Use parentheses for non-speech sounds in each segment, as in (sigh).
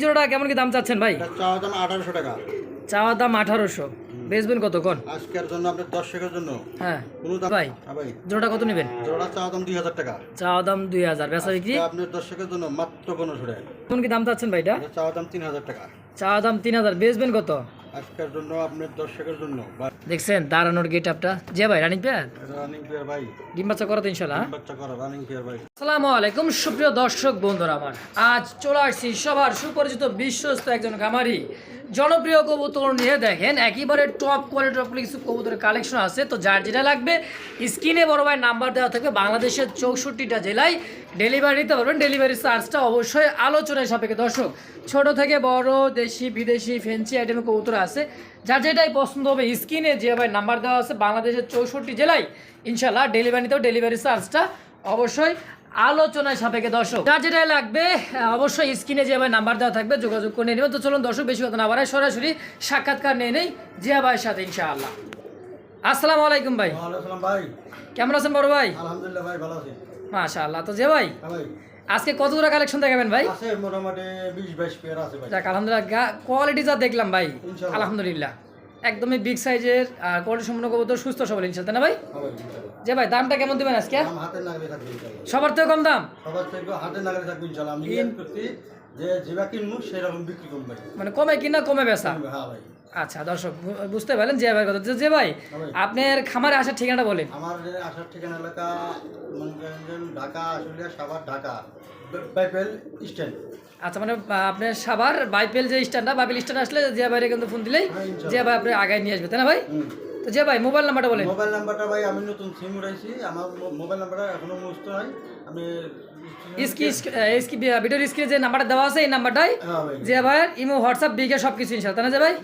জোড়াটা কেমন কি দাম চাচ্ছেন ভাই? চাওয়া দাম আঠারোশো টাকা। চাওয়া দাম আঠারোশো। বেচবেন কত কোন আজকের জন্য আপনার দর্শকের জন্য। হ্যাঁ। ভাই জোড়া ভাই। জোড়াটা কত নেবেন? জোড়া চাওয়া দাম দুই হাজার টাকা। চাওয়া দাম দুই হাজার। বেচা বিক্রি? আপনার দর্শকের জন্য মাত্র পনেরোশো টাকা। কেমন কি দাম চাচ্ছেন ভাই এটা? চাওয়া দাম তিন হাজার টাকা। চাওয়া দাম তিন হাজার। বেচবেন কত? আজকের জন্য আপনার দর্শকের জন্য। দেখছেন দাঁড়ানোর গেট আপটা যে ভাই পেয়ার পেয়ার ভাই। ডিম বাচ্চা করো তো ইনশাল্লাহ? বাচ্চা করা পেয়ার ভাই। আসসালামু আলাইকুম সুপ্রিয় দর্শক বন্ধুরা আমার। আজ চলে আসছি সবার সুপরিচিত বিশ্বস্ত একজন খামারি। জনপ্রিয় কবুতর নিয়ে দেখেন একেবারে টপ কোয়ালিটির কিছু কবুতরের কালেকশন আছে। তো যার যেটা লাগবে স্ক্রিনে বড় ভাই নাম্বার দেওয়া থাকবে। বাংলাদেশের চৌষট্টিটা জেলায় ডেলিভারি নিতে পারবেন। ডেলিভারি চার্জটা অবশ্যই আলোচনায় সাপেক্ষে। দর্শক ছোট থেকে বড় দেশি বিদেশি ফেন্সি আইটেমের কবুতর আছে। যার যেটাই পছন্দ হবে স্ক্রিনে যে ভাই নাম্বার দেওয়া আছে বাংলাদেশের চৌষট্টি জেলায় ইনশাল্লাহ ডেলিভারি নিতেও ডেলিভারি চার্জটা অবশ্যই আলোচনায় সাপেক্ষে দর্শক। যার যেটাই লাগবে অবশ্যই স্ক্রিনে যে ভাই নাম্বার দেওয়া থাকবে যোগাযোগ করে নেবেন। তো চলুন দর্শক বেশি কথা না বাড়ায় সরাসরি সাক্ষাৎকার নিয়ে নেই জিয়া ভাইয়ের সাথে ইনশাআল্লাহ। আসসালামু আলাইকুম ভাই। ভাই। কেমন আছেন বড় ভাই? আলহামদুলিল্লাহ ভাই ভালো আছি। মাশাআল্লাহ। তো যে ভাই হ্যাঁ ভাই। আজকে কত দূরা কালেকশন দেখাবেন ভাই? আছে মোটামুটি 20 22 পেয়ার আছে ভাই। যাক আলহামদুলিল্লাহ কোয়ালিটি যা দেখলাম ভাই আলহামদুলিল্লাহ। একদমই বিগ সাইজের আর কোয়ালিটি সম্পূর্ণ কবুতর সুস্থ সবল ইনশাআল্লাহ তাই না ভাই? যে ভাই দামটা কেমন দিবেন আজকে? সবার থেকে কম দাম? সবার থেকে হাতের নাগালে থাকবে ইনশাআল্লাহ। আমি করছি যে যেবা কিনবো সেরকম বিক্রি করব ভাই। মানে কমে কিনা কমে বেচা? হ্যাঁ ভাই। আচ্ছা দর্শক বুঝতে পারলেন যে ভাই কথা। যে ভাই ভাই। আপনার খামারে আসার ঠিকানাটা বলেন। আমার আসার ঠিকানা এলাকা করেন যে ঢাকা আশুলিয়া সাভার ঢাকা বাইপেল স্ট্যান্ড। আচ্ছা মানে আপনার সাবার বাইপেল যে স্ট্যান্ডটা বাইপেল স্ট্যান্ড আসলে যে বাইরে কিন্তু ফোন দিলেই হ্যাঁ, যে ভাই আপনি আগায় নিয়ে আসবে তাই না ভাই? তো যে ভাই মোবাইল নাম্বারটা বলেন। মোবাইল নাম্বারটা ভাই আমি নতুন সিম উঠাইছি। আমার মোবাইল নাম্বারটা এখনও মুস্ত নাই। ইসকি ইসকি ভিডিওর স্ক্রিনে যে নাম্বারটা দেওয়া আছে এই নাম্বারটাই ইমো হোয়াটসঅ্যাপ বিকে সব কিছু ইনশাল্লাহ তাই না যে ভাই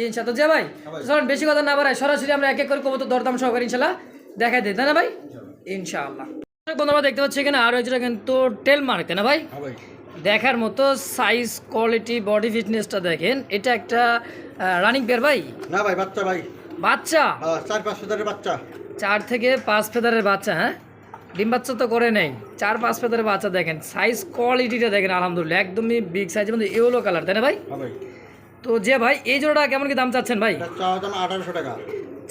ইনশাল্লাহ ভাই। বেশি কথা না বাড়াই সরাসরি আমরা এক এক করে কবুতর দরদাম সহকারে ইনশাল্লাহ দেখাই দিই তাই না ভাই ইনশাআল্লাহ বন্ধুরা দেখতে পাচ্ছি এখানে আরও একটা কিন্তু টেল মার্ক না ভাই দেখার মতো সাইজ কোয়ালিটি বডি ফিটনেসটা দেখেন এটা একটা রানিং পেয়ার ভাই না ভাই বাচ্চা ভাই বাচ্চা চার পাঁচ হাজারের বাচ্চা চার থেকে পাঁচ ফেদারের বাচ্চা হ্যাঁ ডিম বাচ্চা তো করে নেই। চার পাঁচ ফেদারের বাচ্চা দেখেন সাইজ কোয়ালিটিটা দেখেন আলহামদুলিল্লাহ একদমই বিগ সাইজ মধ্যে ইয়েলো কালার তাই না ভাই? হ্যাঁ তো যে ভাই এই জোড়াটা কেমন কি দাম চাচ্ছেন ভাই? চাওয়া দাম আঠারোশো টাকা।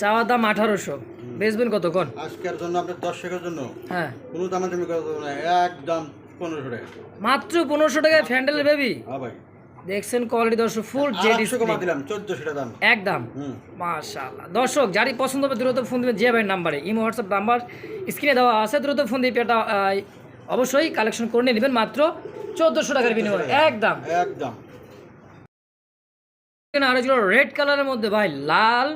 চাওয়ার দাম আঠারোশো। বেচবেন কত কোন? আজকের জন্য আপনার দর্শকের জন্য? হ্যাঁ। কোনো দামাদামি করা একদম পনেরোশো টাকা। মাত্র পনেরোশো টাকায় ফ্যান্ডেল বেবি? হ্যাঁ ভাই। দেখছেন কোয়ালিটি দর্শক ফুল দিলাম চোদ্দশো টাকা দাম। একদম। মাশাআল্লাহ। দর্শক যারই পছন্দ হবে দ্রুত ফোন দেবেন জিয়া ভাইয়ের নাম্বারে ইমো হোয়াটসঅ্যাপ নাম্বার স্ক্রিনে দেওয়া আছে। দ্রুত ফোন দিয়ে পেটা অবশ্যই কালেকশন করে নিয়ে নেবেন মাত্র চোদ্দোশো টাকার বিনিময়ে। একদম। একদম। আরও রেড কালারের মধ্যে ভাই লাল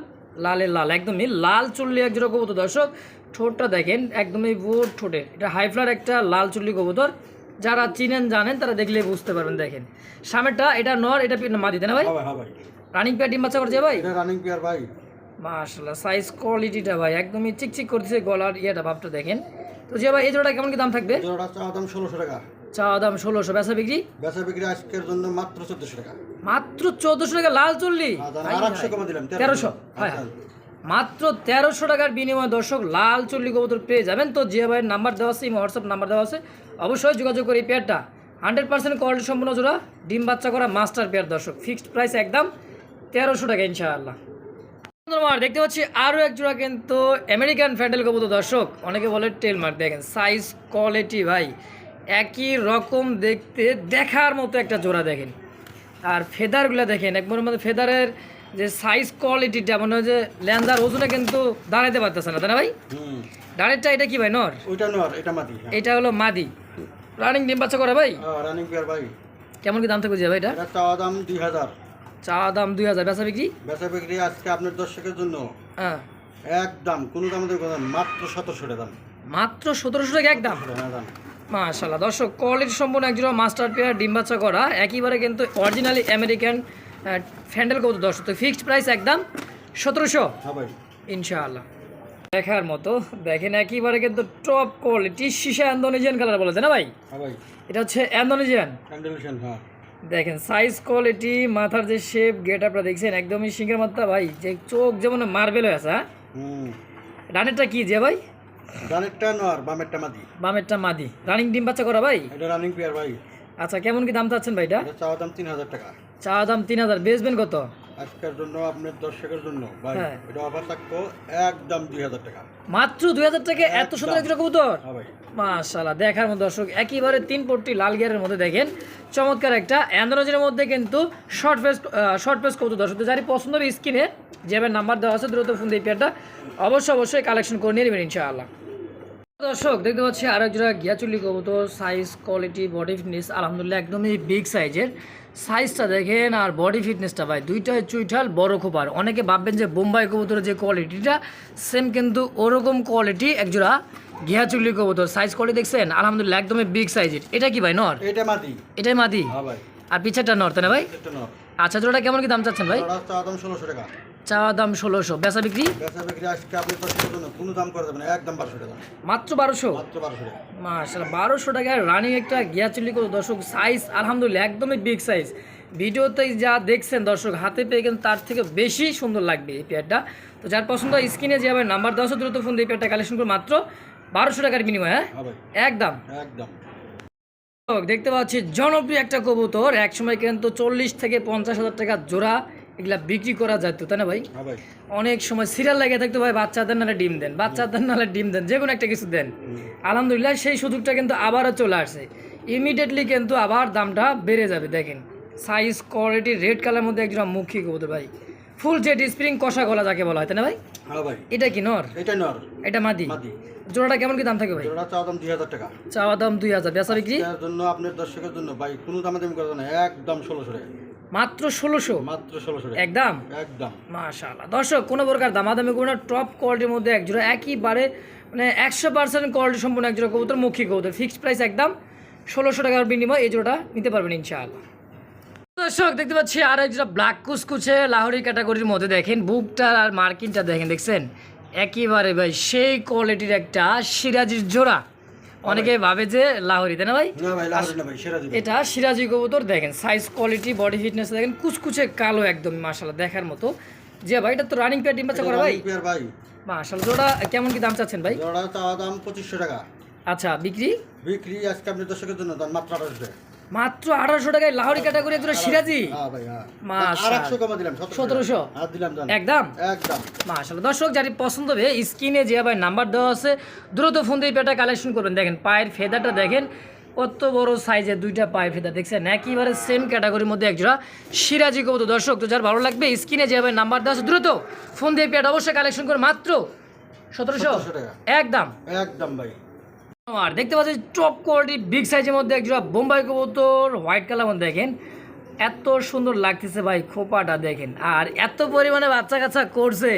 লালের লাল একদমই লাল চুল্লি এক জোড়া কবুতর। দর্শক ঠোঁটটা দেখেন একদমই বোর ঠোঁটে। এটা হাইফ্লার একটা লাল চুল্লি কবুতর। যারা চিনেন জানেন তারা দেখলে বুঝতে পারবেন দেখেন। সামনেরটা এটা নর এটা মা দিতে না ভাই? হ্যাঁ হ্যাঁ রানিং প্যাড ডিম বাচ্চা করছে ভাই? এটা রানিং পেয়ার ভাই। মাশাল্লাহ সাইজ কোয়ালিটিটা ভাই একদমই চিকচিক করতেছে গলার ইয়েটা ভাবটা দেখেন। তো যে ভাই এই জোড়াটা কেমন কি দাম থাকবে? জোড়াটা চাওয়া দাম ষোলোশো টাকা। চাওয়া দাম ষোলোশো বেচা বিক্রি? বেচা বিক্রি আজকের জন্য মাত্র চোদ্দশো টাকা। মাত্র চোদ্দোশো টাকা লাল চল্লি কমা দিলাম তেরোশো। হয় মাত্র তেরোশো টাকার বিনিময়ে দর্শক লাল চল্লি কবুতর পেয়ে যাবেন। তো জিয়া ভাইয়ের নাম্বার দেওয়া আছে হোয়াটসঅ্যাপ নাম্বার দেওয়া আছে। অবশ্যই যোগাযোগ করে এই পেয়ারটা। হান্ড্রেড পার্সেন্ট কোয়ালিটি সম্পূর্ণ জোড়া ডিম বাচ্চা করা মাস্টার পেয়ার দর্শক। ফিক্সড প্রাইস একদম তেরোশো টাকা ইনশাআল্লাহ। বন্ধুরা, দেখতে পাচ্ছি আরও এক জোড়া কিন্তু আমেরিকান ফ্যান্ডেল কবুতর দর্শক। অনেকে বলে টেল মার্ক দেখেন সাইজ কোয়ালিটি ভাই একই রকম দেখতে দেখার মতো একটা জোড়া দেখেন। আর ফেদারগুলো দেখেন একবার মধ্যে ফেদারের যে সাইজ কোয়ালিটিটা মনে হয় যে ল্যান্ডার ওজনে কিন্তু দাঁড়াইতে পারতেছে না তাই না ভাই? হুম। ডানেরটা এটা কি ভাই নর? ওইটা নর এটা মাটি এটা হলো মাদি। রানিং ডিম বাচ্চা করে ভাই? রানিং পেয়ার ভাই। কেমন কি দাম থাকবে ভাই এটা? এটা চাওয়া দাম দুই হাজার। চা দাম দুই হাজার বেচা বিক্রি? বেচা বিক্রি আজকে আপনার দর্শকের জন্য। হ্যাঁ। একদম কোনো দাম না, মাত্র সতেরোশো টাকা দাম। মাত্র সতেরোশো টাকা একদম? হ্যাঁ দাম। মাশাল্লাহ দর্শক কোয়ালিটি সম্পূর্ণ একজন মাস্টার পেয়ার ডিম বাচ্চা করা একইবারে কিন্তু অরিজিনালি আমেরিকান ফ্যান্ডেল কত দর্শক তো ফিক্সড প্রাইস একদম সতেরোশো? ইনশাআল্লাহ। দেখার মতো দেখেন একইবারে কিন্তু টপ কোয়ালিটি সীসা অ্যান্ডোনেজিয়ান কালার বলেছে না ভাই? এটা হচ্ছে অ্যান্ডোনেজিয়ান দেখেন সাইজ কোয়ালিটি মাথার যে শেপ গেট আপনারা দেখছেন একদমই সিংহের মাত্রা ভাই যে চোখ যেমন মার্বেল হয়ে আছে হ্যাঁ? রানেরটা কি যে ভাই? নর বামেরটা মাদি। রানিং ডিম বাচ্চা করা ভাই? এটা রানিং পেয়ার ভাই। আচ্ছা কেমন কি দাম চাচ্ছেন ভাই এটা? এটা চাওয়া দাম তিন হাজার টাকা। চা দাম তিন হাজার বেচবেন কত? আজকের জন্য আপনার দর্শকের জন্য ভাই হ্যাঁ। এটা অফার থাকব একদম দুই হাজার টাকা। মাত্র দুই হাজার টাকা এত সুন্দর। একটা কবুতর? হ্যাঁ ভাই। মাশাল্লাহ দেখার মতো দর্শক একেবারে তিন পট্টি লাল গিয়ারের মধ্যে দেখেন। চমৎকার একটা অ্যান্ড্রোজের মধ্যে কিন্তু শর্ট পেস শর্ট পেস কবুতর। দর্শক তো যারই পছন্দ হবে স্ক্রিনে যেভাবে নাম্বার দেওয়া আছে দ্রুত ফোন দিয়ে পেয়ারটা অবশ্যই অবশ্যই কালেকশন করে নিয়ে নেবেন ইনশাআল্লাহ। দর্শক দেখতে পাচ্ছি আরেক জোড়া গিয়াচুলি কবুতর সাইজ কোয়ালিটি বডি ফিটনেস আলহামদুলিল্লাহ একদমই বিগ সাইজের সাইজটা দেখেন আর বডি ফিটনেসটা ভাই দুইটাই চুইঠাল বড় খোপার। অনেকে ভাববেন যে বোম্বাই কবুতরের যে কোয়ালিটিটা সেম কিন্তু ওরকম কোয়ালিটি একজোড়া গিয়া চুল্লি কবুতর। সাইজ কোয়ালিটি দেখছেন? আলহামদুলিল্লাহ একদমই বিগ সাইজের এটা কি ভাই নর? এটা মাদি। এটাই মাদি? হ্যাঁ আর পিছেরটা নর তাই না ভাই? আচ্ছা জোড়াটা কেমন কি দাম চাচ্ছেন ভাই? ষোলোশো টাকা। চাওয়া দাম ষোলোশো। বেচা বিক্রি? বেচা বিক্রি আজকে আপনি কোনো দাম করে দেবেন একদম বারোশো টাকা। মাত্র বারোশো? মাত্র বারোশো টাকা। বারোশো রানিং একটা গিয়াচুলি করে। দর্শক সাইজ আলহামদুলিল্লাহ একদমই বিগ সাইজ ভিডিওতে যা দেখছেন দর্শক হাতে পেয়ে কিন্তু তার থেকে বেশি সুন্দর লাগবে এই পেয়ারটা তো যার পছন্দ হয় স্ক্রিনে যে আবার নাম্বার দশ দ্রুত ফোন দিয়ে পেয়ারটা কালেকশন করে। মাত্র বারোশো টাকার বিনিময় হ্যাঁ? হ্যাঁ একদম। একদম। দেখতে পাচ্ছি জনপ্রিয় একটা কবুতর। এক সময় কিন্তু চল্লিশ থেকে পঞ্চাশ হাজার টাকা জোড়া এগুলা বিক্রি করা যেত তাই না ভাই? হ্যাঁ অনেক সময় সিরিয়াল লাগে থাকতো ভাই বাচ্চাদের নাহলে ডিম দেন বাচ্চাদের নাহলে ডিম দেন যে কোনো একটা কিছু দেন। আলহামদুলিল্লাহ সেই সুযোগটা কিন্তু আবারও চলে আসছে। ইমিডিয়েটলি কিন্তু আবার দামটা বেড়ে যাবে দেখেন। সাইজ কোয়ালিটি রেড কালার মধ্যে একজন মুখী কবুতর ভাই। ফুল জেট স্প্রিং কষা গলা যাকে বলা হয় তাই না ভাই? হ্যাঁ ভাই। এটা কি নর? এটা নর। এটা মাদি? জোড়াটা কেমন কি দাম থাকে ভাই? ওরা চাওয়া দাম দুই হাজার টাকা। চাওয়া দাম দুই হাজার। বেচা বিক্রি? জন্য আপনার দর্শকের জন্য ভাই কোনো দামে দামি করবে না একদম ষোলোশো টাকা। মাত্র ষোলোশো? মাত্র ষোলোশো একদম? একদম। মাশাআল্লাহ। দর্শক কোনো প্রকার দামাদামি কোনো না। টপ কোয়ালিটির মধ্যে একজোড়া একইবারে মানে একশো পার্সেন্ট কোয়ালিটি সম্পূর্ণ একজোড়া কবুতর মুখী কবুতর। ফিক্সড প্রাইস একদম ষোলোশো টাকার বিনিময় এই জোড়াটা নিতে পারবেন ইনশাআল্লাহ। দর্শক দেখতে পাচ্ছি আর একজোড়া ব্ল্যাক কুচকুচে লাহোরি ক্যাটাগরির মধ্যে দেখেন। বুকটা আর মার্কিনটা দেখেন দেখছেন? একেবারে ভাই সেই কোয়ালিটির একটা সিরাজির জোড়া। অনেকে ভাবে যে লাহোরি তাই না ভাই? না ভাই লাভ না ভাই সেরা এটা সিরাজি কবুতর দেখেন সাইজ কোয়ালিটি বডি ফিটনেস দেখেন কুচকুচে কালো একদম মাশাল্লাহ দেখার মতো। যে ভাই এটা তো রানিং পেয়ার ডিম বাচ্চা করা ভাই? মাশাল্লাহ জোড়া কেমন কি দাম চাচ্ছেন ভাই? জোড়া তা দাম পঁচিশশো টাকা। আচ্ছা বিক্রি? বিক্রি আজকে আপনি দর্শকের জন্য দাম মাত্র আঠাশশো টাকা মাত্র আঠারোশো টাকায় লাহোরি ক্যাটাগরি সিরাজি? হ্যাঁ ভাই হ্যাঁ। দিলাম সতেরোশো একদম? মাশাল্লাহ দর্শক যারি পছন্দ হবে স্ক্রিনে যে ভাই নাম্বার দেওয়া আছে দ্রুত ফোন দিয়ে পেটা কালেকশন করবেন। দেখেন পায়ের ফেদারটা দেখেন কত বড় সাইজের দুইটা পায়ের ফেদা দেখছেন? একেবারে সেম ক্যাটাগরির মধ্যে একজোড়া সিরাজি কবুতর। দর্শক তো যার ভালো লাগবে স্ক্রিনে যে ভাই নাম্বার দেওয়া আছে দ্রুত ফোন দিয়ে পেটা অবশ্যই কালেকশন করে মাত্র সতেরোশো? একদম। একদম ভাই। আর দেখতে পাচ্ছি টপ কোয়ালিটি বিগ সাইজের মধ্যে একজোড়া বোম্বাই কবুতর হোয়াইট কালার মধ্যে দেখেন। এত সুন্দর লাগতেছে ভাই খোপাটা দেখেন। আর এত পরিমাণে বাচ্চা কাচ্চা করছে।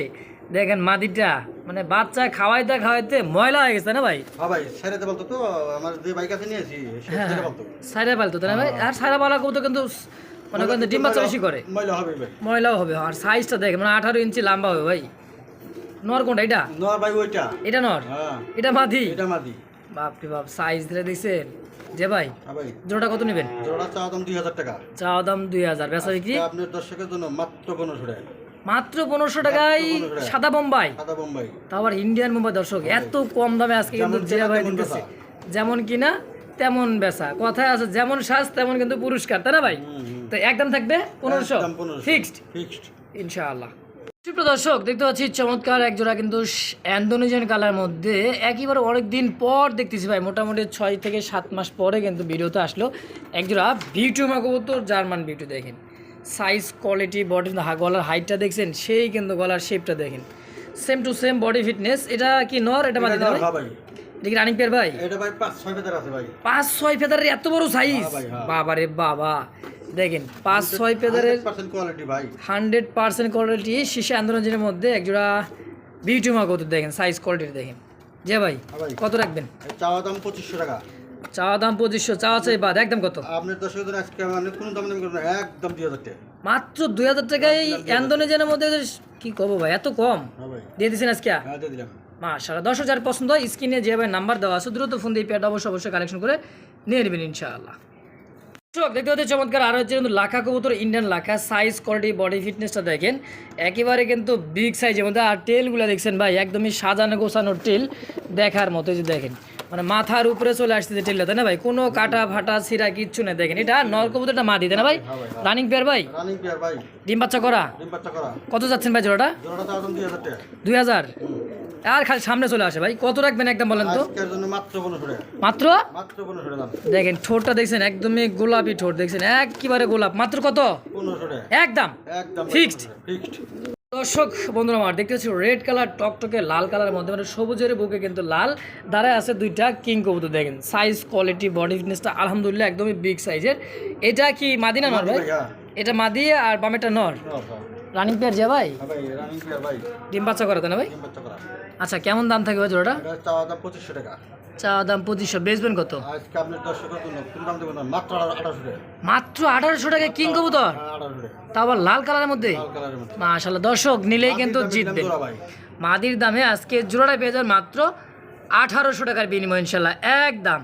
দেখেন মাদিটা মানে বাচ্চা খাওয়াইতে খাওয়াইতে ময়লা হয়ে গেছে না ভাই? হ্যাঁ ভাই বলতো তো আমার নিয়েছি হ্যাঁ বলতো। সাইরা পালতো তাই না ভাই? আর সাইরা পালা কবুতর কিন্তু মনে করেন ডিম বাচ্চা বেশি করে। ময়লা হবে ময়লাও হবে আর সাইজটা দেখেন মানে আঠারো ইঞ্চি লম্বা হবে ভাই। নর কোনটা এটা? নর ভাই ওইটা। এটা নর? হ্যাঁ। এটা মাদি? এটা মাদি। বাপরে বাপ সাইজ ধরে যে ভাই হ্যাঁ জোড়াটা কত নেবেন? জোড়া চাওয়া দাম দুই হাজার টাকা। চাওয়া দাম দুই হাজার। বেচা বিক্রি? আপনার দর্শকের জন্য মাত্র পনেরোশো টাকা। মাত্র পনেরোশো টাকায় মাত্র 1500 টাকা। সাদা বোম্বাই। তাও আবার ইন্ডিয়ান বোম্বাই দর্শক এত কম দামে আজকে কিন্তু যেমন জিয়া ভাই দিতেছে। যেমন কিনা তেমন বেচা। কথায় আছে যেমন সাজ তেমন কিন্তু পুরস্কার। তাই না ভাই? তো একদম থাকবে পনেরোশো? ফিক্সড ফিক্সড ইনশাআল্লাহ। সুপ্রিয় দর্শক দেখতে পাচ্ছি চমৎকার একজোড়া কিন্তু অ্যান্ডোনেজিয়ান কালার মধ্যে একইবারে অনেক দিন পর দেখতেছি ভাই মোটামুটি ছয় থেকে সাত মাস পরে কিন্তু ভিডিওতে আসলো একজোড়া বিউটিউমা কবুতর জার্মান বিউটি দেখেন। সাইজ কোয়ালিটি বডি গলার হাইটটা দেখছেন সেই কিন্তু গলার শেপটা দেখেন। Same to same body fitness এটা কি নর এটা মাঝে এটা কি রানিং পেয়ার ভাই? এটা ভাই পাঁচ ছয় ফেদার আছে ভাই। পাঁচ ছয় ফেদারের এত বড় সাইজ হ্যাঁ হ্যাঁ। বাবা রে বাবা। দেখেন পাঁচ ছয় ভাই। হান্ড্রেড পার্সেন্ট কোয়ালিটি শীর্ষে আন্দোলনের মধ্যে একজোড়া বিউটিমা কত দেখেন সাইজ কোয়ালিটি দেখেন। যে ভাই হ্যাঁ কত রাখবেন? চাওয়া দাম পঁচিশশো টাকা। চাওয়া দাম পঁচিশশো চাওয়া চাই বাদ একদম কত? আপনার দর্শকের জন্য আজকে কোনো দাম দামি করবেন একদম দুই হাজার টাকা। মাত্র দুই হাজার টাকায় ইন্দোনেশিয়ানের মধ্যে কি করব ভাই এত কম? হ্যাঁ দিয়ে দিচ্ছেন আজকে? মা সারা দশ হাজার পছন্দ হয় স্ক্রিনে যে ভাই নাম্বার দেওয়া আছে দ্রুত ফোন দিয়ে পেয়ারটা অবশ্যই অবশ্যই কালেকশন করে নিয়ে নেবেন ইনশাআল্লাহ। দেখতে পাচ্ছি চমৎকার আর হচ্ছে কিন্তু লাখা কবুতর Indian Lakha. Size quality body ফিটনেসটা দেখেন। একেবারে কিন্তু বিগ সাইজের মধ্যে। আর টেলগুলো দেখছেন ভাই, একদমই সাজানো গোছানো টেল দেখার মতো যে দেখেন। মানে মাথার উপরে চলে আসছে যে টেলটা তাই না ভাই? কোনো কাটা ফাটা ছিঁড়া কিচ্ছু নেই দেখেন। এটা নর কবুতরটা মাদি তাই না ভাই? হ্যাঁ ভাই, হ্যাঁ। রানিং পেয়ার ভাই? রানিং পেয়ার ভাই। ডিম বাচ্চা করা? ডিম বাচ্চা করা। কত যাচ্ছেন ভাই জোড়াটা? জোড়াটা দাম দুই হাজার টাকা। দুই হাজার? আর খালি সামনে চলে আসে ভাই। কত রাখবেন একদম বলেন তো? আজকের জন্য মাত্র মাত্র? মাত্র দেখেন ঠোঁটটা দেখছেন একদমই গোলাপি ঠোঁট দেখছেন? একেবারে গোলাপ। মাত্র কত? একদম? একদম Fixed. ফিক্সড দর্শক বন্ধুরা আমার দেখতে পাচ্ছি রেড কালার টকটকে লাল কালারের মধ্যে মানে সবুজের বুকে কিন্তু লাল। দাঁড়ায় আছে দুইটা কিং কবুতর দেখেন সাইজ কোয়ালিটি বডি ফিটনেসটা আলহামদুলিল্লাহ একদমই বিগ সাইজের এটা কি মাদিনা নর ভাই? হ্যাঁ এটা মাদি আর বামেটা নর? রানিং পেয়ার যা ভাই? ভাই ডিম বাচ্চা করে না ভাই? আচ্ছা কেমন দাম থাকবে ভাই জোড়াটা? পঁচিশশো টাকা। চা দাম পঁচিশশো। বেচবেন কত? আজকে আপনার দর্শকের জন্য। কোন দাম দেবেন মাত্র আঠারোশো টাকা। মাত্র আঠারোশো টাকায় কিং কবুতর? হ্যাঁ তা আবার লাল কালারের মধ্যে? মাশাল্লাহ দর্শক নিলেই কিন্তু জিতবেন। মাদির দামে আজকে জোড়াটা পেয়ে যান মাত্র আঠারোশো টাকার বিনিময় ইনশাল্লাহ একদম।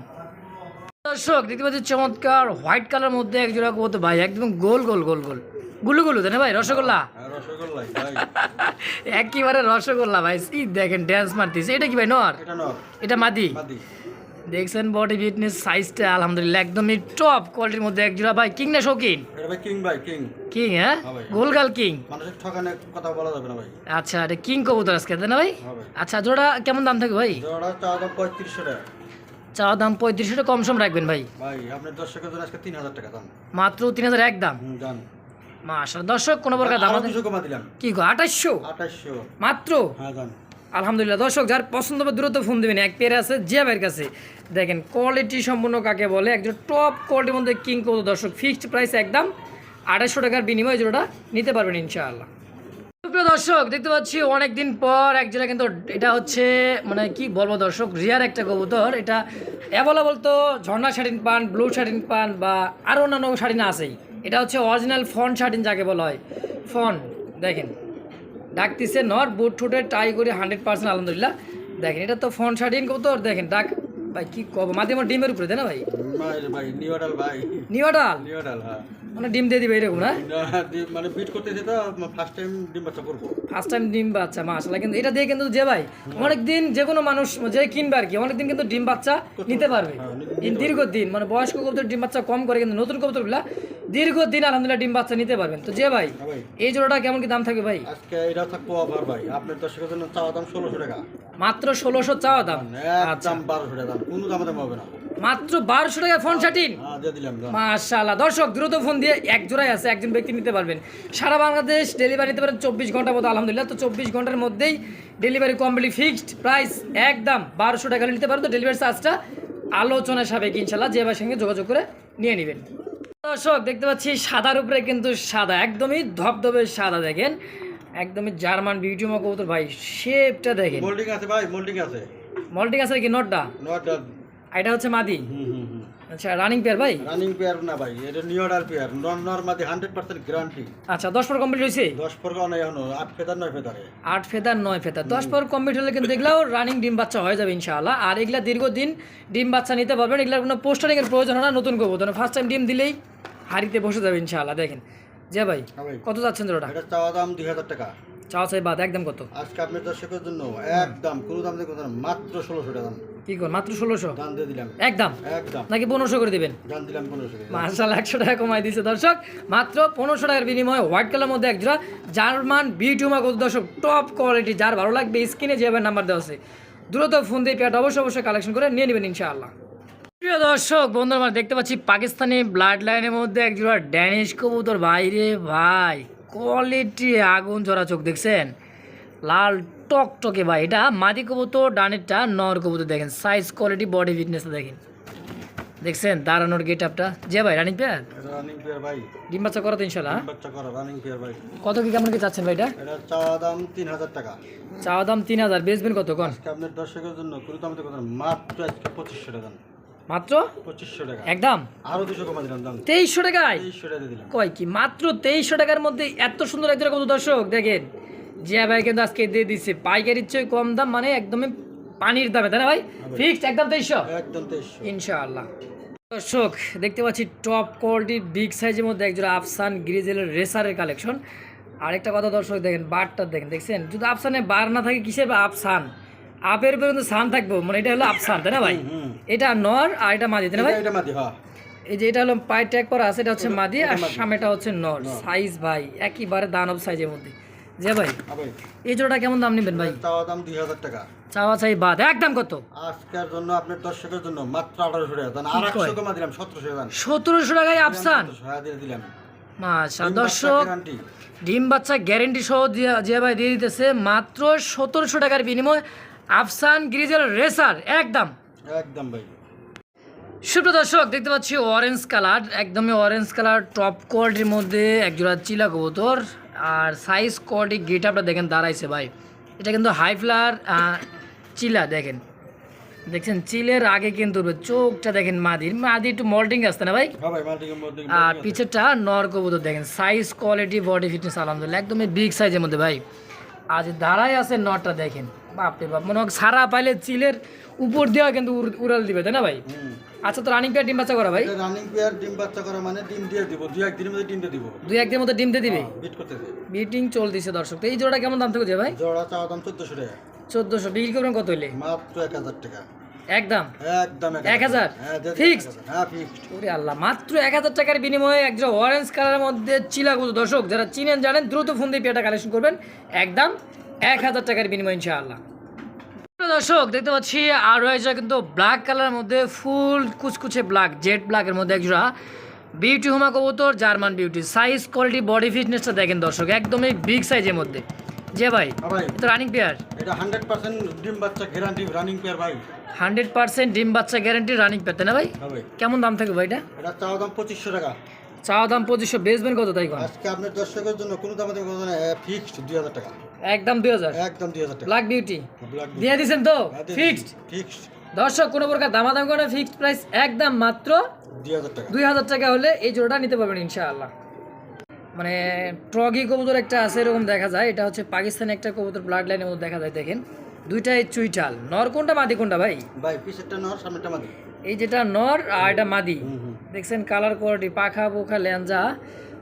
দর্শক দেখতে পাচ্ছি চমৎকার হোয়াইট কালার মধ্যে এক জোড়া কবুতর ভাই একদম গোল গোল গোল গোল। গুলু গুলু তাই না ভাই রসগোল্লা? হ্যাঁ একেবারে রসগোল্লা ভাই ই দেখেন ড্যান্স মারতেছে। এটা কি ভাই নর? এটা মাদি? দেখছেন বডি ফিটনেস সাইজটা আলহামদুলিল্লাহ একদমই টপ কোয়ালিটির মধ্যে এক জোড়া। ভাই কিং না শৌকিন কিং ভাই কিং কিং হ্যাঁ? হ্যাঁ গোলগাল কিং ঠকানে কথা বলা যাবে না ভাই। আচ্ছা এটা কিং কবুতর আজকে তাই না ভাই? হ্যাঁ আচ্ছা জোড়া কেমন দাম থাকে ভাই? জোড়া চাওয়া দাম পঁয়ত্রিশশো টাকা। চাওয়া দাম পঁয়ত্রিশশো টাকা কম সম রাখবেন ভাই। ভাই আপনার দর্শকের জন্য আজকে তিন হাজার টাকা দাম। মাত্র তিন হাজার এক দাম। হুম মাসাল দর্শক কোনো প্রকার দাম দিলাম। কি গো মাত্র? হ্যাঁ আলহামদুলিল্লাহ। দর্শক যার পছন্দ হবে দ্রুত ফোন দেবেন। এক পেয়ারে আছে জিয়া কাছে। দেখেন কোয়ালিটি সম্পূর্ণ কাকে বলে? একজন টপ কোয়ালিটির মধ্যে কিং কত দর্শক ফিক্সড প্রাইস একদম আড়াইশো টাকার বিনিময়ে জোড়াটা নিতে পারবেন ইনশাআল্লাহ। সুপ্রিয় দর্শক দেখতে পাচ্ছি অনেকদিন পর এক জোড়া কিন্তু এটা হচ্ছে মানে কি বলব দর্শক রিয়ার একটা কবুতর। এটা অ্যাভেলেবল তো ঝর্ণা শাড়িন পান ব্লু শাড়িন পান বা আরও অন্যান্য শাড়িন আছেই। এটা হচ্ছে অরিজিনাল ফন শার্টিন যাকে বলা হয়। ফন দেখেন। ডাকতিছে নর বুট ঠুটে টাই করে হান্ড্রেড পার্সেন্ট আলহামদুলিল্লাহ। দেখেন এটা তো ফন শার্টিন কত দেখেন ডাক। ভাই কি কব মাধ্যমে ডিমের উপরে তাই না ভাই? ভাই ভাই নিউডাল ভাই। নিউডাল? নিউডাল হ্যাঁ। মানে ডিম দিয়ে দিবে এরকম না? মানে বিট করতেছি তো ফার্স্ট টাইম ডিম বাচ্চা করব। ফার্স্ট টাইম ডিম বাচ্চা মাশাআল্লাহ। কিন্তু এটা দিয়ে কিন্তু যে ভাই অনেকদিন যে কোনো মানুষ যে কিনবে আর কি অনেকদিন কিন্তু ডিম বাচ্চা নিতে পারবে। হ্যাঁ, নিতে এই দীর্ঘদিন মানে বয়স্ক কবুতর ডিম বাচ্চা কম করে কিন্তু নতুন কবুতরগুলা দীর্ঘদিন আলহামদুলিল্লাহ ডিম বাচ্চা নিতে পারবেন। তো যে ভাই হ্যাঁ এই জোড়াটা কেমন কি দাম থাকবে ভাই? আজকে এটা থাকব অফার ভাই। আপনার দর্শকের জন্য চাওয়া দাম ষোলোশো টাকা। মাত্র ষোলোশো চাওয়া দাম। আচ্ছা। একদম বারোশো টাকা কোনো দাম দাম হবে না। মাত্র বারোশো টাকা ফোন দাম মাশাআল্লাহ। দর্শক দ্রুত ফোন দিয়ে এক জোড়াই আছে একজন ব্যক্তি নিতে পারবেন। সারা বাংলাদেশ ডেলিভারি নিতে পারেন চব্বিশ ঘণ্টার মতো আলহামদুলিল্লাহ। তো চব্বিশ ঘণ্টার মধ্যেই ডেলিভারি কমপ্লিট ফিক্সড প্রাইস একদম বারোশো টাকা নিতে পারেন তো ডেলিভারি চার্জটা আলোচনা সাবেক ইনশাল্লাহ যে সঙ্গে যোগাযোগ করে নিয়ে নেবেন। দর্শক দেখতে পাচ্ছি সাদার উপরে কিন্তু সাদা একদমই ধবধবে সাদা দেখেন। একদমই জার্মান বিউটি মা কবুতর ভাই শেপটা দেখেন। মোল্ডিং আছে ভাই মোল্ডিং আছে। মল্টিং আছে কি নটটা এটা হচ্ছে মাদি? হুম হুম হুম। আচ্ছা রানিং পেয়ার ভাই? রানিং পেয়ার না ভাই এটা নিউডাল পেয়ার নন নর্মাদি হান্ড্রেড পার্সেন্ট গ্যারান্টি আচ্ছা দশ পর কমপ্লিট হয়েছে? দশ পরগাও নাই এখনও আট ফেদার নয় ফেদারে। আট ফেদার নয় ফেদার। দশ পর কমপ্লিট হলে কিন্তু এগুলাও রানিং ডিম বাচ্চা হয়ে যাবে ইনশাআল্লাহ। আর এগুলা দীর্ঘদিন ডিম বাচ্চা নিতে পারবেন। এগুলার কোনো পোস্টারিং এর প্রয়োজন হয় না নতুন করব। ফার্স্ট টাইম ডিম দিলেই হাড়িতে বসে যাবে ইনশাআল্লাহ। দেখেন যে ভাই হ্যাঁ ভাই। কত যাচ্ছেন জোড়াটা? এটা চাওয়া দাম দুই হাজার টাকা। চাওয়া চাই বাদ একদম কত? আজকে আপনার দর্শকের জন্য একদম কোনো দাম কথা মাত্র ষোলোশো টাকা দাম। কি কর মাত্র ষোলোশো? দাম দিয়ে দিলাম। একদম? একদম। নাকি পনেরোশো করে দিবেন? দাম দিলাম পনেরোশো মার্শাল একশো টাকা কমাই দিয়েছে দর্শক। মাত্র পনেরোশো টাকার বিনিময়ে হোয়াইট কালার মধ্যে এক জোড়া জার্মান বিউটিউমা কত দর্শক টপ কোয়ালিটি যার ভালো লাগবে স্ক্রিনে যেভাবে নাম্বার দেওয়া আছে। দ্রুত ফোন দিয়ে পেয়ারটা অবশ্যই অবশ্যই কালেকশন করে নিয়ে নেবেন ইনশাআল্লাহ। প্রিয় দর্শক বন্ধুরা আমরা দেখতে পাচ্ছি পাকিস্তানি ব্লাড লাইনের মধ্যে একজোড়া ড্যানিশ কবুতর। বাইরে ভাই কোয়ালিটি আগুন জোড়া চোখ দেখছেন? লাল টকটকে ভাই। এটা মাদি কবুতর ডানেরটা নর কবুতর দেখেন। সাইজ কোয়ালিটি বডি ফিটনেস দেখেন। দেখছেন? দাঁড়ানোর গেট আপটা যে ভাই রানিং পেয়ার রানিং পেয়ার ভাই। ডিম বাচ্চা করো তো ইনশাল্লাহ হ্যাঁ? বাচ্চা করা রানিং পেয়ার ভাই। কত কি কেমন কি চাচ্ছেন ভাই এটা? এটা চাওয়া দাম তিন হাজার টাকা। চাওয়া দাম তিন হাজার। বেচবেন কত কন আজকে আপনার দর্শকের জন্য কোনো দাম না, মাত্র আজকে পঁচিশশো টাকা মাত্র? পঁচিশশো টাকা। একদম? আরও দুশো কমা দিলাম দাম। তেইশশো টাকায়? তেইশশো টাকা দিলাম। কয় কি? মাত্র তেইশশো টাকার মধ্যে এত সুন্দর একজন কত দর্শক দেখেন। জিয়া ভাই কিন্তু আজকে দিয়ে দিচ্ছে পাইকারির চেয়ে কম দাম মানে একদমই পানির দামে তাই না ভাই? ফিক্সড একদম তেইশশো? একদম তেইশশো। ইনশাআল্লাহ। দর্শক দেখতে পাচ্ছি টপ কোয়ালিটির বিগ সাইজের মধ্যে একজন আফসান গ্রিজেলের রেসারের কালেকশন আরেকটা কথা দর্শক দেখেন বারটা দেখেন দেখছেন? যদি আফসানে বার না থাকে কিসের বা আফসান আপের উপরে কিন্তু সান থাকব মানে এটা হলো আফসান তাই না ভাই? এটা নর আর এটা মাদি তাই না ভাই? এটা- মাদি হ্যাঁ। এই যে এটা হলো পায়ের ট্যাগ করা আছে এটা হচ্ছে মাদি আর সামনেটা হচ্ছে নর। সাইজ ভাই একইবারে দানব সাইজের মধ্যে। ভাই হ্যাঁ এই জোড়াটা কেমন দাম নেবেন ভাই? চাওয়া দাম দুই হাজার টাকা। চাওয়া চাই বাদ। একদম কত? আজকের জন্য আপনার দর্শকের জন্য মাত্র আঠারোশো টাকা। দেন আর একশো কমা দিলাম সতেরোশো দেন সতেরোশো টাকায় আফসান দিলাম। মাশা দর্শক ডিম বাচ্চা গ্যারেন্টি সহ দিয়া- যে ভাই দিয়ে দিতেছে মাত্র সতেরোশো টাকার বিনিময় আফসান গ্রিজেল রেসার একদম। একদম ভাই। সুপ্রিয় দর্শক দেখতে পাচ্ছি অরেঞ্জ কালার একদমই অরেঞ্জ কালার টপ কোয়ালিটির মধ্যে একজোড়া চিলা কবুতর। আর সাইজ কোয়ালিটি গেট আপটা দেখেন দাঁড়াইছে ভাই। এটা কিন্তু হাই ফ্লার চিলা দেখেন। দেখছেন চিলের আগে কিন্তু চোখটা দেখেন মাদির। মাদি একটু মল্টিং আসতে না ভাই? হ্যাঁ আর পিছেরটা নর কবুতর দেখেন সাইজ কোয়ালিটি বডি ফিটনেস আলহামদুলিল্লাহ একদমই বিগ সাইজের মধ্যে ভাই। আজ দাঁড়াই আছে নরটা দেখেন বাপরে বাপ মনে হয় সারা পাইলে চিলের উপর দেওয়া কিন্তু উড়াল দিবে তাই না ভাই? আচ্ছা তো রানিং পেয়ার ডিম বাচ্চা করা ভাই? রানিং পেয়ার ডিম বাচ্চা করা মানে ডিম দিয়ে দিব দুই একদিনের মধ্যে ডিম দিয়ে দিব। দুই একদিনের মধ্যে ডিম দিয়ে দিবে? বিট করতে মিটিং চলতেছে দর্শক। তো এই জোড়াটা কেমন দাম থেকে ভাই? জোড়া চাওয়া দাম চোদ্দশো টাকা। চোদ্দোশো। বিক্রি করবেন কত হইলে? মাত্র এক হাজার টাকা। একদম? একদম এক হাজার? হ্যাঁ? এক। হ্যাঁ ফিক্সড ওরে আল্লাহ মাত্র এক হাজার টাকার বিনিময়ে একজন অরেঞ্জ কালারের মধ্যে চিলা কত দর্শক যারা চিনেন জানেন দ্রুত ফোন দিয়ে পেয়াটা কালেকশন করবেন। একদম এক হাজার টাকার বিনিময়ে ইনশাআল্লাহ। দর্শক দেখতে পাচ্ছি আরও একজোড়া কিন্তু ব্ল্যাক কালারের মধ্যে ফুল কুচকুচে ব্ল্যাক জেড ব্ল্যাকের মধ্যে একজোড়া বিউটি হোমা কবুতর German beauty size quality body ফিটনেসটা দেখেন দর্শক একদমই বিগ সাইজের মধ্যে। যে ভাই হ্যাঁ ভাই। তো রানিং পেয়ার এটা হান্ড্রেড পার্সেন্ট ডিম বাচ্চা গ্যারান্টি রানিং পেয়ার ভাই। হান্ড্রেড পার্সেন্ট ডিম বাচ্চা গ্যারান্টি রানিং পেতে না ভাই? হ্যাঁ কেমন দাম থাকবে ভাই এটা? এটা চাওয়া দাম পঁচিশশো টাকা। চাওয়া দাম পঁচিশশো বেচবেন কত তাই আজকে আপনার দর্শকের জন্য কোনো দামে দেবো না ফিক্সড দুই হাজার টাকা। একদম দুই হাজার? একদম দুই হাজার টাকা। ব্ল্যাক বিউটি দিয়ে দিছেন তো? ফিক্সড ফিক্সড দর্শক কোনো প্রকার দামাদাম করে ফিক্সড প্রাইস একদম মাত্র দুই হাজার টাকা। হলে এই জোড়াটা নিতে পারবেন ইনশাআল্লাহ। মানে ট্রগি কবুতর একটা আছে এরকম দেখা যায়। এটা হচ্ছে পাকিস্তানি একটা কবুতর ব্লাড লাইনের মধ্যে দেখা যায় দেখেন। দুইটাই চুইটাল নর কোনটা মাদি কোনটা ভাই? ভাই পিসেরটা নর সামনেরটা মাদি। এই যেটা নর আর এটা মাদি। দেখছেন কালার কোয়ালিটি পাখা পোখা ল্যাঞ্জা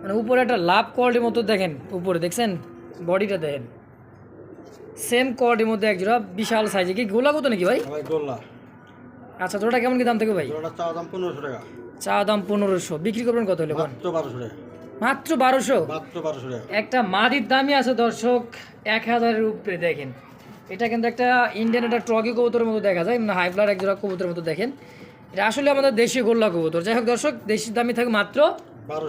মানে উপরে একটা লাভ কোয়ালিটির মতো দেখেন উপরে দেখছেন? বডিটা দেখেন। সেম কোয়ালিটির মধ্যে একজোড়া বিশাল সাইজে কি গোলা কত নাকি ভাই? আচ্ছা জোড়াটা কেমন কি দাম থেকে ভাই? জোড়াটা দাম পনেরোশো টাকা। চা দাম পনেরোশো। বিক্রি করবেন কত হলে মাত্র বারোশো টাকা। মাত্র বারোশো? মাত্র বারোশো টাকা। একটা মাদির দামই আছে দর্শক এক হাজারের উপরে দেখেন। এটা কিন্তু একটা ইন্ডিয়ান একটা ট্রকি কবুতরের মতো দেখা যায় মানে হাইফ্লার এক জোড়া কবুতরের মতো দেখেন। এটা আসলে আমাদের দেশি গোল্লা কবুতর। যাই হোক দর্শক দেশি দামই থাকে মাত্র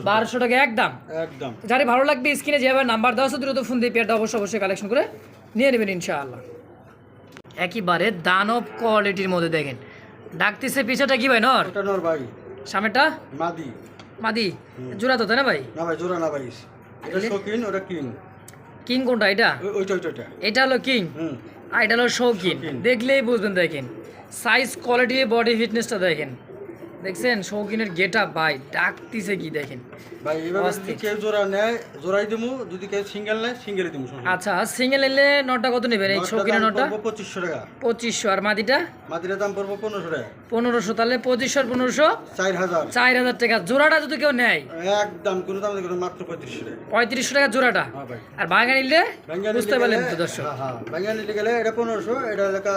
বারোশো। টাকা একদম। একদম। যারে ভালো লাগবে স্ক্রিনে যেভাবে নাম্বার দেওয়া আছে দ্রুত ফোন দিয়ে পেয়ারটা অবশ্যই অবশ্যই কালেকশন করে নিয়ে নেবেন ইনশাআল্লাহ। একেবারে দানব কোয়ালিটির মধ্যে দেখেন। ডাকতেছে পিছাটা কি ভাই নর? নর ভাই। সামনেটা মাদি। মাদি? জোড়া তো তাই না ভাই? না ভাই জোড়া না ভাই। এটা শৌখিন ওটা কিং। কিং কোনটা এটা? ওইটা ওইটা এটা হলো কিং? আর এটা হলো শৌখিন। দেখলেই বুঝবেন দেখেন। সাইজ কোয়ালিটি বডি ফিটনেসটা দেখেন। দেখছেন? শৌখিনের গেট ভাই ডাকতিছে কি দেখেন? ভাই এবার যদি কেউ জোড়া নেয় জোড়াই দিমু যদি কেউ সিঙ্গেল নেয় সিঙ্গেলই দিমু আচ্ছা সিঙ্গেল এলে নটা কত নেবেন এই শৌখিনের টাকা। পঁচিশশো আর মাদিটা? মাদিরের দাম পড়ব পনেরোশো টাকা। পনেরোশো তাহলে পঁচিশশো আর পনেরোশো? চার হাজার টাকা। জোড়াটা যদি কেউ নেয়? একদম কোনো দাম দেখুন মাত্র পঁয়ত্রিশশো টাকা। পঁয়ত্রিশশো টাকা জোড়াটা? আর বাঙা নিলে? বুঝতে পারলেন তো দর্শক। হ্যাঁ হ্যাঁ গেলে এটা এটা এলাকা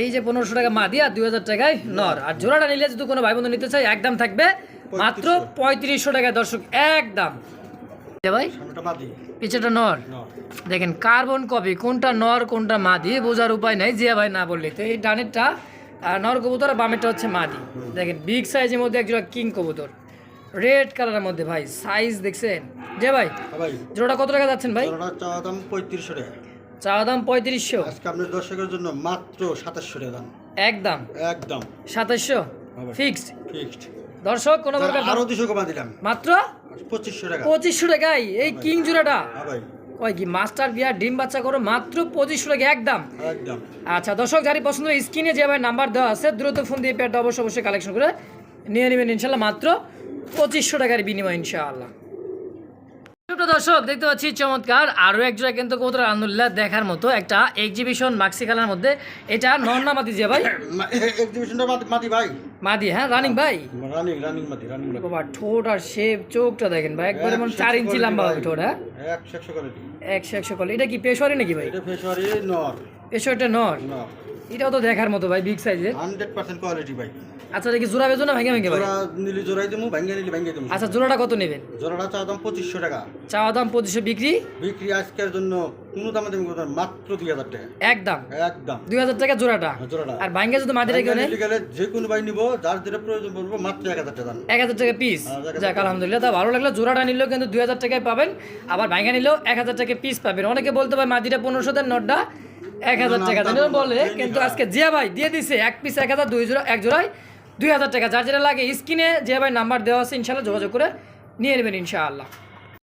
এই যে পনেরোশো টাকা মাদি আর দুই হাজার টাকায় নর। আর জোড়াটা নিলে যদি কোনো ভাই বন্ধু নিতে চায় একদম থাকবে মাত্র পঁয়ত্রিশশো টাকা দর্শক একদম। ভাই নর। দেখেন কার্বন কপি কোনটা নর কোনটা মাদি বোঝার উপায় নাই জিয়া ভাই না বললে। তো এই ডানেরটা নর কবুতর আর বামেরটা হচ্ছে মাদি। দেখেন বিগ সাইজের মধ্যে একজোড়া কিং কবুতর। রেড কালারের মধ্যে ভাই সাইজ দেখছেন? যে ভাই হ্যাঁ জোড়া কত টাকা যাচ্ছেন ভাই? চাওয়া দাম পঁয়ত্রিশশো টাকা। চা দাম পঁয়ত্রিশশো। আজকে আপনার দর্শকের জন্য মাত্র সাতাশশো টাকা দাম। একদম। একদম। সাতাশশো। ফিক্সড ফিক্সড দর্শক কোনো প্রকার আরও 200 কমা দিলাম। মাত্র? 2500 টাকা। 2500 টাকায় এই কিং জোড়াটা? কই ভাই। কয় কি মাস্টার বিয়ার ডিম বাচ্চা করো মাত্র পঁচিশশো টাকা একদম। একদম। আচ্ছা দর্শক যারই পছন্দ স্ক্রিনে যে ভাই নাম্বার দেওয়া আছে দ্রুত ফোন দিয়ে পেয়ারটা অবশ্যই অবশ্যই কালেকশন করে নিয়ে নেবেন ইনশাল্লাহ মাত্র পঁচিশশো টাকার বিনিময় ইনশাআল্লাহ। সুপ্রিয় দর্শক দেখতে পাচ্ছি চমৎকার আরও এক জায়গায় কিন্তু কবুতর আলহামদুলিল্লাহ দেখার মতো একটা এক্সিবিশন মাক্সি খেলার মধ্যে। এটা নন্নামাতি যে ভাই? (coughs) এক্সিবিশনটা মাটি ভাই। মাদি হ্যাঁ রানিং ভাই? রানিং রানিং মাটি রানিং বাবা ঠোঁট আর শেপ চোখটা দেখেন ভাই একবার মানে চার ইঞ্চি লম্বা হবে ঠোঁট হ্যাঁ? একশো একশো কোয়ালিটি একশো এটা কি পেশোয়ারি নাকি ভাই? এটা ফেসওয়ারি নর। পেশোয়ারটা নর। এটাও তো দেখার মতো ভাই বিগ সাইজের হান্ড্রেড পার্সেন্ট কোয়ালিটি ভাই। আচ্ছা দেখি জোড়া বেজো না ভেঙে ভেঙে ভাই? নিলি জোড়াই দেবো ভেঙ্গে নিলি ভেঙ্গে দেবো। আচ্ছা জোড়াটা কত নেবেন? জোড়াটা চাওয়া দাম পঁচিশশো টাকা। চাওয়া দাম পঁচিশশো বিক্রি? বিক্রি আজকের জন্য কোনো দামে তুমি করতে মাত্র দুই হাজার টাকা। একদম। একদম। দুই হাজার টাকা জোড়াটা? জোড়াটা। আর ভাঙ্গে যদি মাদিটা কেউ নেয় গেলে যে কোনো ভাই নিবো যার যেটা প্রয়োজন পড়ব মাত্র এক হাজার টাকা দাম। এক হাজার টাকা পিস হ্যাঁ, যাক আলহামদুলিল্লাহ তা ভালো লাগল জোড়াটা নিলেও কিন্তু দুই হাজার টাকায় পাবেন আবার ভাঙ্গা নিলেও এক হাজার টাকা পিস পাবেন। অনেকে বলতে পারে মাদিটা পনেরোশো দেন নটটা এক হাজার টাকা। বলে কিন্তু আজকে জিয়া ভাই দিয়ে দিছে এক পিস এক হাজার দুই জোড়া এক জোড়ায় দুই হাজার টাকা। যার যেটা লাগে স্ক্রিনে জিয়া ভাই নাম্বার দেওয়া আছে ইনশাল্লাহ যোগাযোগ করে নিয়ে নেবেন ইনশাআল্লাহ।